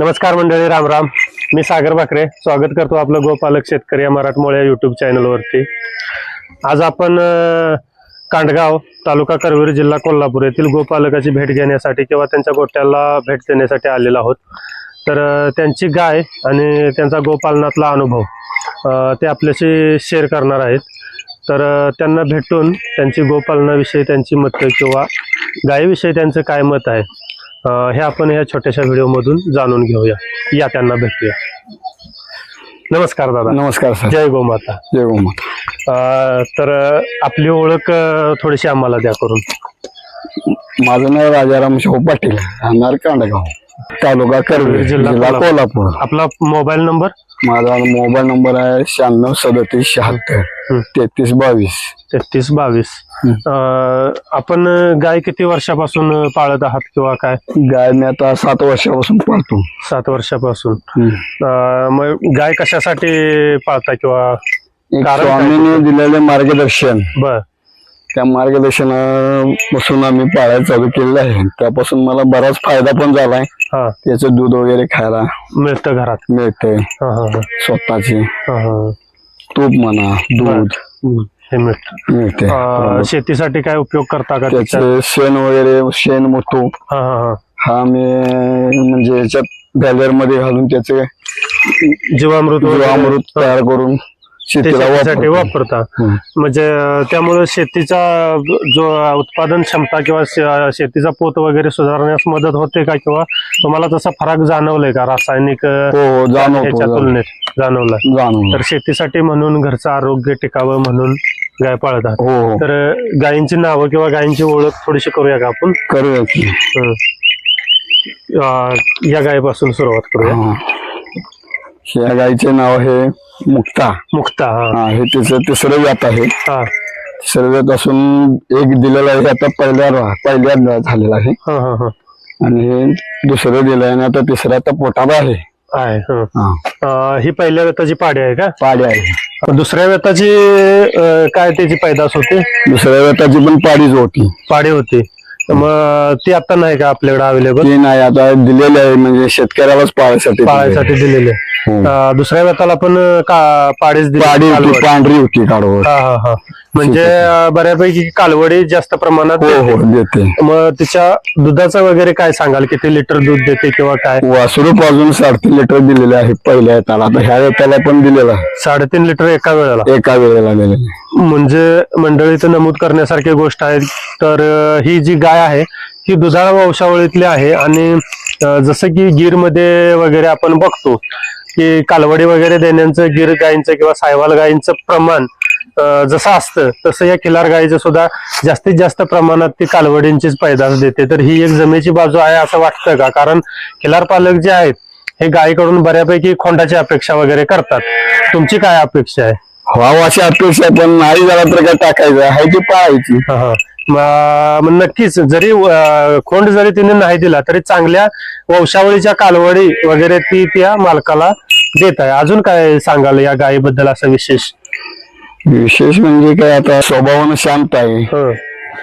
नमस्कार मंडळी राम राम. मी सागर बाकरे. स्वागत करतो आपलं गोपालक शेतकरी या मराठमोळ्या युट्यूब चॅनलवरती आज आपण कांडगाव तालुका करवीर जिल्हा कोल्हापूर येथील गोपालकाची भेट घेण्यासाठी किंवा त्यांच्या गोट्याला भेट देण्यासाठी आलेलो आहोत. तर त्यांची गाय आणि त्यांचा गोपालनातला अनुभव ते आपल्याशी शेअर करणार आहेत. तर त्यांना भेटून त्यांची गोपालनाविषयी त्यांची मतं किंवा गायीविषयी त्यांचं काय मत आहे हे आपण या छोट्याशा व्हिडिओमधून जाणून घेऊया. या त्यांना भेटूया. नमस्कार दादा. नमस्कार सर. जय गोमाता जय गोमा अं, तर आपली ओळख थोडीशी आम्हाला द्या करून. माझं नाव राजाराम शाहू पाटील राहणार कांडगाव तालुका करवीर जिल्हा कोल्हापूर. आपला मोबाईल नंबर? माझा मोबाईल नंबर आहे शहाण्णव सदतीस शहात्तर. तेहतीस बावीस. तेहतीस बावीस. आपण गाय किती वर्षापासून पाळत आहात किंवा काय? गाय मी आता सात वर्षापासून पाळतो. सात वर्षापासून. अं, मग गाय कशासाठी पाळता किंवा एक कारण काय? स्वामीने दिलेले मार्गदर्शन. बर. त्या मार्गदर्शनापासून आम्ही पाळायला चालू केलेलं आहे. त्यापासून मला बराच फायदा पण झालाय. हा. त्याचं दूध वगैरे खायला मिळतं घरात. मिळतंय. हा हा हा. स्वतःचे. हा हा. तूप म्हणा दूध. हे मिळतं. मिळते. अं, शेतीसाठी काय उपयोग करता का त्याचा त्याचे शेण वगैरे शेण मोठू हा हा हा. हा मी म्हणजे याच्यात बॅलरमध्ये घालून त्याचे जीवामृत वगैरे? जीवामृत तयार करून शेतीला शेतीसाठी वापरतो. म्हणजे त्यामुळे शेतीचा जो उत्पादन क्षमता किंवा शेतीचा पोत वगैरे सुधारण्यास मदत होते का? किंवा तुम्हाला तसा फरक जाणवलाय का? रासायनिक हो हो ह्याच्या जाणवतो. तुलनेत जाणवलाय. तर शेतीसाठी म्हणून घरचं आरोग्य टिकावं म्हणून गाय पाळतात. हो तर गायींची नावं किंवा गायींची ओळख थोडीशी करूया का आपण? करूया या गायीपासून सुरुवात करूया. या गाईचे नाव आहे मुक्ता. मुक्ता हा. हा हे तिचं तिसरं व्यात आहे. हा. तिसरं व्यात असून एक दिलेलं आहे आता पहिल्या पहिल्या झालेला आहे. हा हा हा. आणि हे दुसरं दिलं आहे आणि आता तिसरं आता पोटाबा आहे. आहे हं. हा. अं, ही पहिल्या व्यताची पाडी आहे का? पाडी आहे. दुसऱ्या व्यताची अं, काय त्याची पैदास होती? दुसऱ्या व्याताची पण पाडीच होती. पाडी होती. तर मग ती आता नाही का आपल्याकडे अवेलेबल ती नाही आता दिलेली आहे म्हणजे शेतकऱ्यालाच पाळायसाठी पाळायसाठी दिलेले हो. अं, दुसऱ्या व्यताला पण का पाडीच दिली पाडी होती कालवड. पांढरी होती काढवड हा हा हा. म्हणजे बऱ्यापैकी कालवडी जास्त प्रमाणात हो देते. हो देते. मग तिच्या दुधाचं वगैरे काय सांगाल? किती लिटर दूध देते किंवा काय? वासरू पाजून साडेतीन लिटर दिलेले आहे पहिल्या येताला आता ह्या येताला पण दिलेला आहे. साडेतीन लिटर एका वेळेला? एका वेळेला दिलेले म्हणजे मंडळीत नमूद करण्यासारखी गोष्ट आहे. तर अं, ही जी गाय आहे ही दुधाळ वंशावळीतली आहे आणि अं, जसं की गिरमध्ये वगैरे आपण बघतो की कालवडी वगैरे देण्याचं गिर गायींचं किंवा सायवाल गायींचं प्रमाण जसं असतं तसं या खिलार गायीचं सुद्धा जास्तीत जास्त प्रमाणात ती कालवडींचीच पैदास देते. तर ही एक जमेची बाजू आहे असं वाटतं का? कारण खिलार पालक जे आहेत हे गायीकडून बऱ्यापैकी खोंडाची अपेक्षा वगैरे करतात. तुमची काय अपेक्षा आहे? व्हावं अशी अपेक्षा आहे, पण नाही झाला तर काय टाकायचं? आहे ती पाळायची हा, हा. मग नक्कीच जरी खोंड जरी तिने नाही दिला तरी चांगल्या वंशावळीच्या कालवडी वगैरे ती त्या मालकाला देत आहे. अजून काय सांगाल या गायीबद्दल असं विशेष? विशेष म्हणजे काय आता स्वभावानं शांत आहे हं.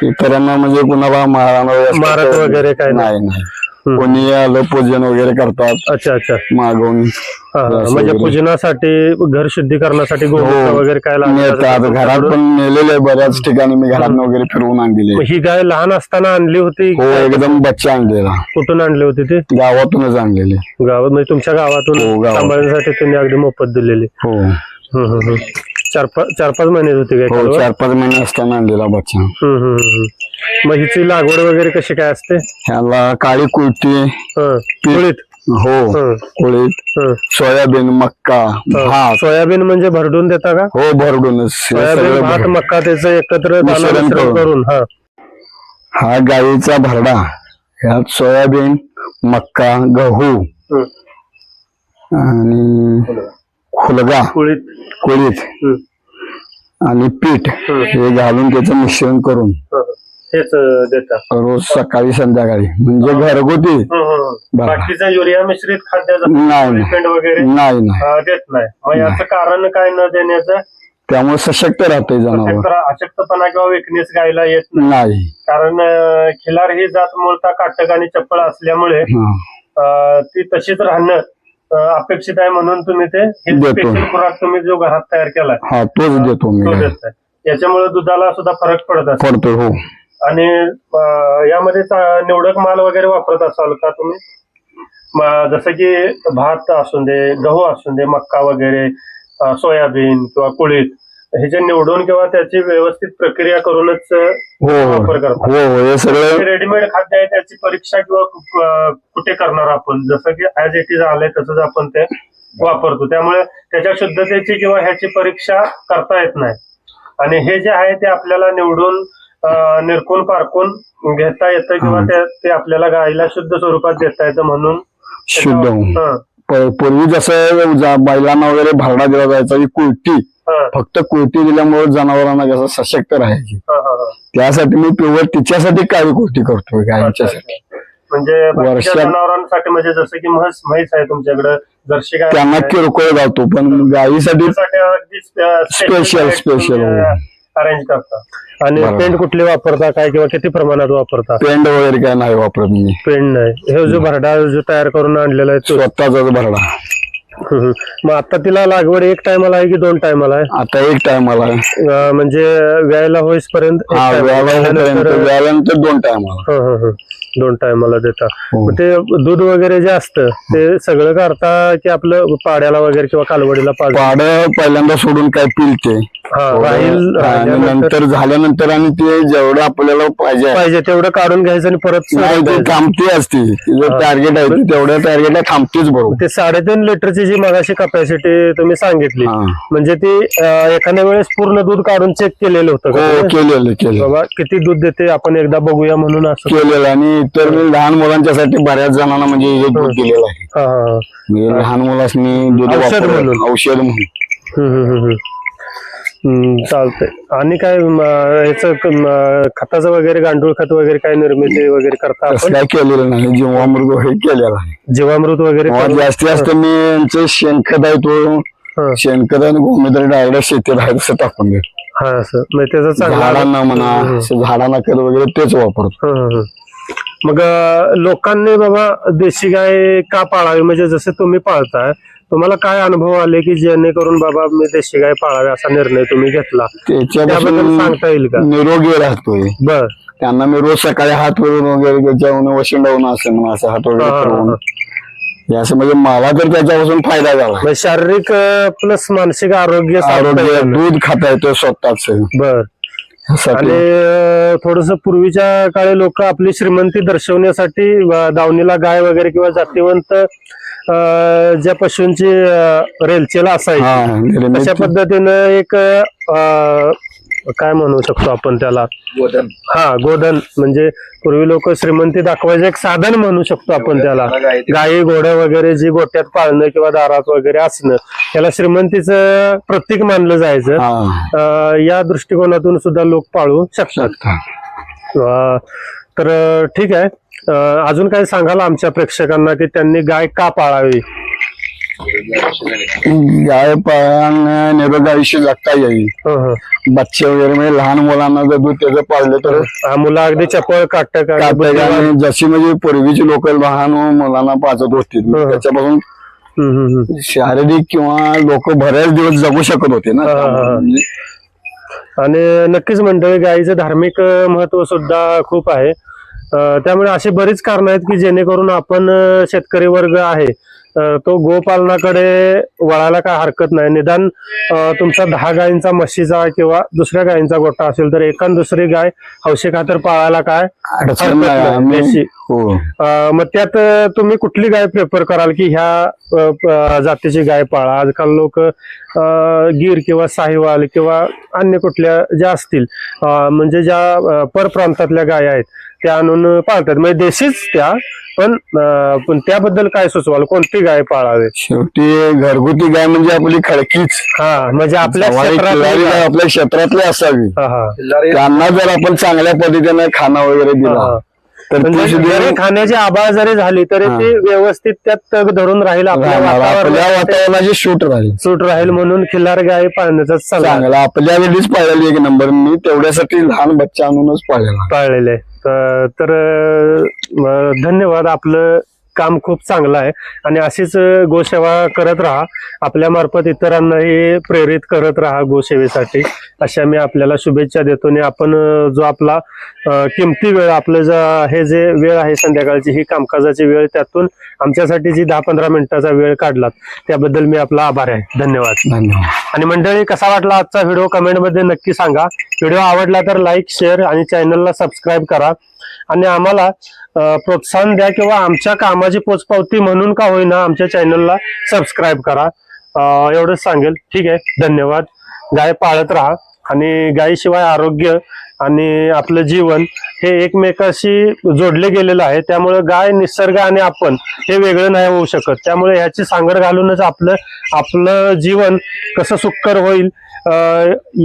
इतरांना म्हणजे कुणाला मारायला मारत वगैरे काय नाही. नाही नाही हं. कोणी आलं पूजन वगैरे करतात अच्छा अच्छा मागून हा, हा. असं म्हणजे वगैरे. पूजनासाठी घर शुद्धीकरणासाठी गोमूत्र हो. वगैरे काय लागलं नेतात घरात पण नेलेले आहे बऱ्याच ठिकाणी मी घरात वगैरे फिरवून आणलेले मग ही गाय लहान असताना आणली होती हो एकदम बच्चा आणलेला कुठून आणली होती ती गावातूनच आणलेले गावात म्हणजे तुमच्या गावातून हो, गावात. सांभाळण्यासाठी तुम्ही अगदी मोफत दिलेली हो हं, हं, हं. चार पाच चार पाच महिने होती काय हो? चार पाच महिने असताना आणलेला बच्चा हम्म, हम्म, हम्म. मग हिची लागवड वगैरे कशी काय असते ह्याला काळी कुळती हं. कुळीत हो हं, कुळीत हं. सोयाबीन मक्का हं. भात सोयाबीन म्हणजे भरडून देता का हो भरडूनच हे सोयाबीन सगळं भात भर- मक्का त्याचं एकत्र दाणा मिश्रण मिश्रण करून. करून हा हा गाईचा भरडा ह्यात सोयाबीन मक्का गहू हं. आणि खुलगा कुळीत. कुळीत. हं, आणि पीठ हं. हे घालून त्याचं मिश्रण करून. हं. हेच अं, देता रोज सकाळी संध्याकाळी. म्हणजे घरगुती. हं, हं, हं. बरं. बाकीचा युरिया मिश्रित खाद्य नाही नाही. पेंड वगैरे? नाही नाही. अं, देत नाही. मग याचं कारण काय न देण्याचं? त्यामुळे सशक्त राहते जनावर. अशक्त- अशक्तपणा किंवा विकनेस गायला येत नाही. नाही. कारण अं, खिलार ही जात मूळता काटक आणि चप्पळ असल्यामुळे हा. अं, ती तशीच राहणं अपेक्षित आहे म्हणून तुम्ही ते. स्पेशल खुराक तुम्ही जो घरात तयार केलाय हा तोच देतो तो मी देताय. याच्यामुळे दुधाला सुद्धा फरक पडत असेल. पडतो हो. आणि यामध्ये निवडक माल वगैरे वापरत असाल का तुम्ही? जसं की भात असून दे गहू असून दे मक्का वगैरे सोयाबीन किंवा कुळीत हे जे निवडून किंवा त्याची व्यवस्थित प्रक्रिया करूनच हो हो. वापर करतात. हो हो. हे सगळं रेडीमेड खाद्य आहे त्याची परीक्षा किंवा कुठे करणार आपण? जसं की ऍज इट इज आलंय तसंच आपण ते वापरतो. त्यामुळे त्याच्या शुद्धतेची किंवा ह्याची परीक्षा करता येत नाही. आणि हे जे आहे ते आपल्याला निवडून निरकून पारकून घेता येतं किंवा. ते- आपल्याला गायला शुद्ध स्वरूपात देता येतं म्हणून शुद्ध पूर्वी जसं बैलांना वगैरे भरडा दिला जायचा ही कुळटी हं, फक्त कुळटी दिल्यामुळे जनावरांना कसं सशक्त राहायची. त्यासाठी मी प्युअर तिच्यासाठी काळी कुळटी करतोय गायच्यासाठी म्हणजे जनावरांसाठी म्हणजे जसं की म्हस म्हैस आहे तुमच्याकडे. जर्शी गाय त्यांना किरकोळ जातो पण गायीसाठी special, हो. अरेंज करता. आणि बरोबर. पेंट कुठले वापरता काय किंवा किती प्रमाणात वापरता? पेंड वगैरे काय नाही वापरत मी. पेंट नाही. हे जो भरडा जो तयार करून आणलेला आहे तो? स्वतःचाच भरडा. हम्म. मग आता तिला लागवड एक टायमाला आहे की दोन टायमाला आहे? आता एक टायमाला अं, म्हणजे व्यायला एक हा time. त्यानंतर- व्यायानंतर दोन टायमाला. हं, हं, हं. दोन टायमाला देता. हो. मग ते दूध वगैरे जे असतं ते सगळं करता की आपलं पाड्याला वगैरे किंवा कालवडीला पाज पाड पहिल्यांदा सोडून काय पिलते. राहील राहिल्यानंतर नंतर झाल्यानंतर आणि ते जेवढं आपल्याला पाहिजे पाहिजे तेवढं काढून घ्यायचं आणि परत नाही ते. थांबते असते तिचं टार्गेट आहे तेवढ्या टार्गेटला थांबतेच बरोबर ते साडेतीन लिटरची जी मगाशी कपॅसिटी तुम्ही सांगितली. म्हणजे ती एखाद्या वेळेस पूर्ण दूध काढून चेक केलेलं होतं हो? केलेलं केलं बाबा किती दूध देते आपण एकदा बघूया म्हणून असं केलेलं आणि इतर लहान मुलांच्यासाठी बऱ्याच जणांना म्हणजे हे दूध दिलेलं आहे. म्हणजे लहान मुलांनी दूध औषध. म्हणून. औषध म्हणून चालतंय. आणि काय म, क- म, खताचं वगैरे गांडूळ खत वगैरे काय निर्मिती वगैरे करता तसं आपण काय केलेलं नाही. जीवामृत वगैरे केलेलं आहे. जीवामृत वगैरे करून- जास्तीत जास्त मी यांचं शेणखत आहे तो. हा, शेणखत आणि गोमित्र डायरेक्ट शेतीत आहे तसं टाकून देतो. हा असं. म्हणजे त्याचा चांगला झाडांना म्हणा असं झाडांना खत वगैरे तेच वापरतो. हं, हं, हं. मग अं, लोकांनी बाबा देशी गाय का पाळावी? म्हणजे जसे तुम्ही पाळताय तुम्हाला काय अनुभव आले की जेणेकरून बाबा मी देशी गाय पाळावी असा निर्णय तुम्ही घेतला? त्याच्यापासून सांगता येईल का? निरोगी राहतोय. बर. त्यांना मी रोज सकाळी हात वरून वगैरे त्याच्याहून वशिंडावून असं म्हणून असं हात वगैरे असं म्हणजे मला तर त्याच्यापासून फायदा झाला. म्हणजे शारीरिक प्लस मानसिक आरोग्य आरोग्य. दूध खाता येतं स्वतःच. बर. आणि थोडस पूर्वीच्या काळी लोक आपली श्रीमंती दर्शवण्यासाठी दावणीला गाय वगैरे किंवा जातीवंत ज्या पशूंची रेलचेला असायची हा अशा पद्धतीनं एक काय म्हणू शकतो आपण त्याला? हा गोधन. म्हणजे पूर्वी लोक श्रीमंती दाखवायचं एक साधन म्हणू शकतो आपण त्याला. गायी. घोडं वगैरे जी गोट्यात पाळणं किंवा दारात वगैरे असणं त्याला श्रीमंतीचं प्रतीक मानलं जायचं. हा. या दृष्टिकोनातून सुद्धा लोक पाळू शकतात. तर ठीक आहे. अजून काय सांगाल आमच्या प्रेक्षकांना की त्यांनी गाय का पाळावी गाय पाळण्याने निरोगी आयुष्य जगता येईल हं, हं. बच्चे वगैरे म्हणजे लहान मुलांना जर दूध त्याचं पाळलं तर मुलं अगदी चपळ. आणि जशी म्हणजे पूर्वीची लोक लहान मुलांना पाजत होती हं. त्याच्यापासून. शारीरिक किंवा लोक बऱ्याच दिवस जगू शकत होते ना. म्हणजे आणि नक्कीच मंडळी गायीचं धार्मिक महत्त्व सुद्धा खूप आहे त्यामुळे अशी बरीच कारणं आहेत की जेणेकरून आपण शेतकरी वर्ग आहे तो गोपालनाकडे वळायला काय हरकत नाही. निदान तुमचा दहा गायींचा म्हशीचा किंवा दुसऱ्या गायींचा गोठा असेल तर एका दुसरी गाय हौशी खातर पाळायला काय. हो. मग त्यात तुम्ही कुठली गाय प्रेफर कराल की ह्या जातीची गाय पाळा? आजकाल लोक गिर किंवा साहिवाल किंवा अन्य कुठल्या ज्या असतील म्हणजे ज्या परप्रांतातल्या गाय आहेत त्या आणून पाळतात म्हणजे देशीच त्या पण पण त्याबद्दल काय सुचवाल कोणती गाय पाळावी शेवटी घरगुती गाय म्हणजे आपली खडकीच हा म्हणजे आपल्या क्षेत्रातली. आपल्या क्षेत्रातली असावी हा, हा. त्यांना जर आपण चांगल्या पद्धतीने खाना वगैरे दिला हा. तर ती म्हणजे सुद्धा जरी खाण्याची आबाळ जरी झाली तरी हा. ती व्यवस्थित त्यात तग धरून राहील आपल्या राहणार. आपल्या वातावरणात वातावरणाची शूट राहील सूट राहील म्हणून खिल्लार गाय पाळण्याचा सल्ला चांगला आपल्या वेळीच पाळलेली एक नंबर मी तेवढ्यासाठी लहान बच्चा आणूनच पाळलेला पाळलेले. तर तर, धन्यवाद आपलं काम खूप चांगलं आहे. आणि अशीच गोसेवा करत राहा. आपल्या मार्फत इतरांनाही प्रेरित करत राहा गोसेवेसाठी. अशा मी आपल्याला शुभेच्छा देतो आणि आपण जो आपला किमती वेळ आपलं जो हे जे वेळ आहे संध्याकाळची ही कामकाजाची वेळ त्यातून आमच्यासाठी जी दहा पंधरा मिनिटाचा वेळ काढलात त्याबद्दल मी आपला आभार आहे. धन्यवाद. धन्यवाद. आणि मंडळी कसा वाटला आजचा व्हिडिओ? कमेंटमध्ये नक्की सांगा. व्हिडिओ आवडला तर लाईक शेअर आणि चॅनलला सबस्क्राईब करा. आणि आम्हाला प्रोत्साहन द्या किंवा आमच्या कामाची पोचपावती म्हणून का होईना आमच्या चॅनलला सबस्क्राईब करा. एवढंच सांगेल. ठीक आहे. धन्यवाद. गाय पाळत राहा. आणि गायीशिवाय आरोग्य आणि आपलं जीवन हे एकमेकाशी जोडले गेलेलं आहे. त्यामुळे गाय निसर्ग आणि आपण हे वेगळं नाही होऊ शकत. त्यामुळे ह्याची सांगड घालूनच आपलं आपलं जीवन कसं सुखकर होईल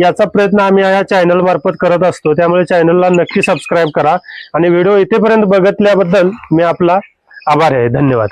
याचा प्रयत्न आम्ही या चॅनल मार्फत करत असतो. त्यामुळे चॅनलला नक्की सबस्क्राईब करा. आणि व्हिडिओ इथेपर्यंत बघितल्याबद्दल मी आपला आभार आहे. धन्यवाद.